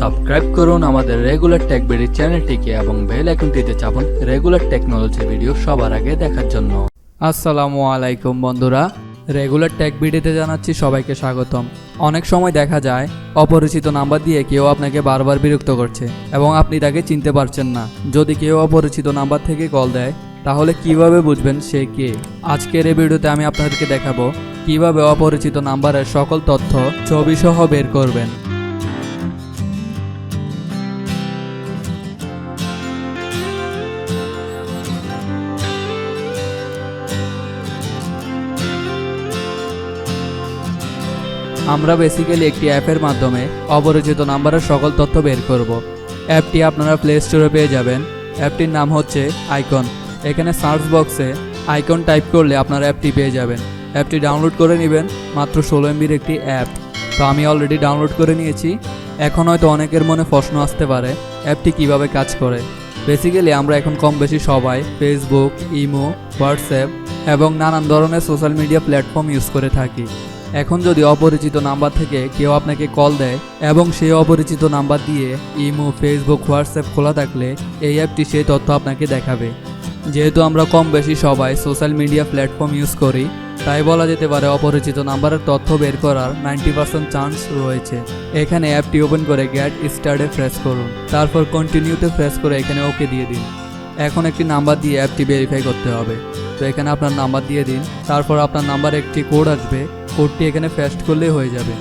Subscribe করুন আমাদের regular take BD চ্যানেলটিকে এবং বেল আইকনটিতে চাপুন রেগুলার টেকনোলজি ভিডিও সবার আগে দেখার জন্য। আসসালামু আলাইকুম বন্ধুরা, রেগুলার টেক বিডিতে জানাচ্ছি সবাইকে স্বাগতম। অনেক সময় দেখা যায়, অপরিচিত নাম্বার দিয়ে কেউ আপনাকে বারবার বিরক্ত করছে এবং আপনি তাকে চিনতে পারছেন না। যদি কেউ অপরিচিত নাম্বার থেকে কল দেয়, তাহলে কীভাবে বুঝবেন সে কে? আজকের এই ভিডিওতে আমি আপনাদেরকে দেখাবো কীভাবে অপরিচিত নাম্বারের সকল তথ্য ছবি সহ বের করবেন। আমরা বেসিক্যালি একটি অ্যাপের মাধ্যমে অপরিচিত নাম্বারের সকল তথ্য বের করব। অ্যাপটি আপনারা প্লে স্টোরে পেয়ে যাবেন। অ্যাপটির নাম হচ্ছে আইকন এখানে সার্চ বক্সে আইকন টাইপ করলে আপনারা অ্যাপটি পেয়ে যাবেন। অ্যাপটি ডাউনলোড করে নেবেন, মাত্র ষোলো এমবির একটি অ্যাপ তো আমি অলরেডি ডাউনলোড করে নিয়েছি। এখন হয়তো অনেকের মনে প্রশ্ন আসতে পারে অ্যাপটি কীভাবে কাজ করে? বেসিক্যালি আমরা এখন কম বেশি সবাই ফেসবুক ইমো হোয়াটসঅ্যাপ এবং নানান ধরনের সোশ্যাল মিডিয়া প্ল্যাটফর্ম ইউজ করে থাকি। এখন যদি অপরিচিত নাম্বার থেকে কেউ আপনাকে কল দেয় এবং সেই অপরিচিত নাম্বার দিয়ে ইমো, ফেসবুক, হোয়াটসঅ্যাপ খোলা থাকলে এই অ্যাপটি সেই তথ্য আপনাকে দেখাবে। যেহেতু আমরা কম বেশি সবাই সোশ্যাল মিডিয়া প্ল্যাটফর্ম ইউজ করি, তাই বলা যেতে পারে অপরিচিত নাম্বারের তথ্য বের করার নাইনটি পার্সেন্ট চান্স রয়েছে। এখানে অ্যাপটি ওপেন করে গ্যাট স্টার্টে প্রেস করুন। তারপর কন্টিনিউতে প্রেস করে এখানে ওকে দিয়ে দিন। এখন একটি নাম্বার দিয়ে অ্যাপটি ভেরিফাই করতে হবে। তো এখানে আপনার নাম্বার দিয়ে দিন। তারপর আপনার নাম্বার একটি কোড আসবে। কোডটি এখানে পেস্ট করলেই হয়ে যাবে।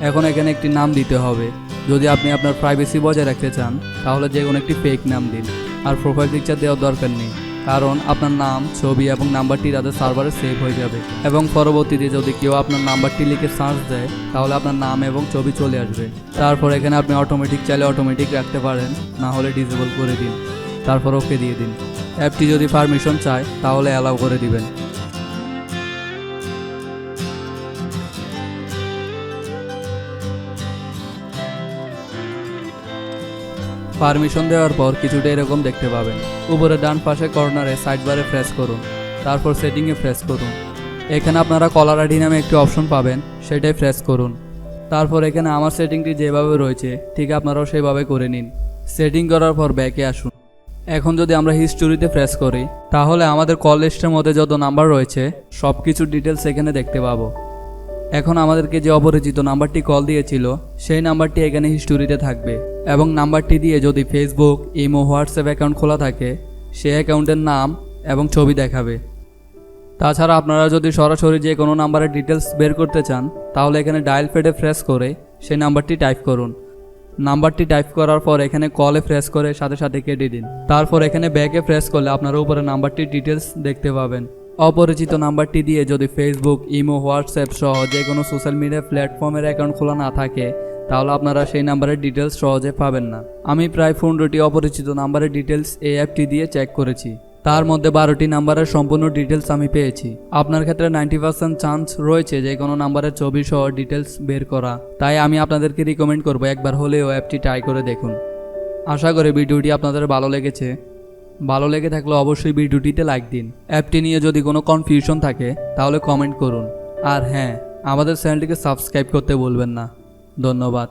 এখন এখানে একটি নাম দিতে হবে। যদি আপনি আপনার প্রাইভেসি বজায় রাখতে চান, তাহলে যে কোনো একটি ফেক নাম দিন। আর প্রোফাইল পিকচার দেওয়ার দরকার নেই। কারণ আপনার নাম, ছবি এবং নাম্বারটি তাদের সার্ভারে সেভ হয়ে যাবে। এবং পরবর্তীতে যদি কেউ আপনার নাম্বারটি লিখে সার্চ দেয়, তাহলে আপনার নাম এবং ছবি চলে আসবে। তারপর এখানে আপনি অটোমেটিক চাইলে অটোমেটিক রাখতে পারেন, না হলে ডিসেবল করে দিন। তারপর ওকে দিয়ে দিন। অ্যাপটি যদি পারমিশন চায়, তাহলে অ্যালাউ করে দিবেন। পারমিশন দেওয়ার পর কিছুটা এরকম দেখতে পাবেন। উপরে ডান পাশে কর্নারে সাইড বারে প্রেস করুন। তারপর সেটিংয়ে প্রেস করুন। এখানে আপনারা কলার আইডি নামে একটি অপশন পাবেন, সেটাই প্রেস করুন। তারপর এখানে আমার সেটিংটি যেভাবে রয়েছে, ঠিক আপনারাও সেভাবে করে নিন। সেটিং করার পর ব্যাকে আসুন। এখন যদি আমরা হিস্টোরিতে প্রেস করি, তাহলে আমাদের কল লিস্টের মধ্যে যত নাম্বার রয়েছে সব কিছু ডিটেলস এখানে দেখতে পাবো। এখন আমাদেরকে যে অপরিচিত নাম্বারটি কল দিয়েছিল, সেই নাম্বারটি এখানে হিস্টোরিতে থাকবে এবং নাম্বারটি দিয়ে যদি ফেসবুক ইমো হোয়াটসঅ্যাপ অ্যাকাউন্ট খোলা থাকে, সেই অ্যাকাউন্টের নাম এবং ছবি দেখাবে। তাছাড়া আপনারা যদি সরাসরি যে কোনো নাম্বারের ডিটেলস বের করতে চান, তাহলে এখানে ডায়াল পেডে প্রেস করে সেই নাম্বারটি টাইপ করুন। নাম্বারটি টাইপ করার পর এখানে কলে প্রেস করে সাথে সাথে কেটে দিন। তারপর এখানে ব্যাকে প্রেস করলে আপনারা উপরে নাম্বারটির ডিটেলস দেখতে পাবেন। অপরিচিত নাম্বারটি দিয়ে যদি ফেসবুক ইমো হোয়াটসঅ্যাপ সহ যে কোনো সোশ্যাল মিডিয়া প্ল্যাটফর্মের অ্যাকাউন্ট খোলা না থাকে, তাহলে আপনারা সেই নাম্বারের ডিটেলস সহজে পাবেন না। আমি প্রায় পনেরোটি অপরিচিত নাম্বারের ডিটেলস এই অ্যাপটি দিয়ে চেক করেছি। তার মধ্যে বারোটি নাম্বারের সম্পূর্ণ ডিটেলস আমি পেয়েছি। আপনার ক্ষেত্রে নাইনটি পার্সেন্ট চান্স রয়েছে যে কোনো নাম্বারের ছবি সহ ডিটেলস বের করা। তাই আমি আপনাদেরকে রিকমেন্ড করব একবার হলেও অ্যাপটি ট্রাই করে দেখুন। আশা করি ভিডিওটি আপনাদের ভালো লেগেছে। ভালো লেগে থাকলে অবশ্যই ভিডিওটিতে লাইক দিন। অ্যাপটি নিয়ে যদি কোনো কনফিউশন থাকে, তাহলে কমেন্ট করুন। আর হ্যাঁ আমাদের চ্যানেলটিকে সাবস্ক্রাইব করতে বলবেন না। ধন্যবাদ।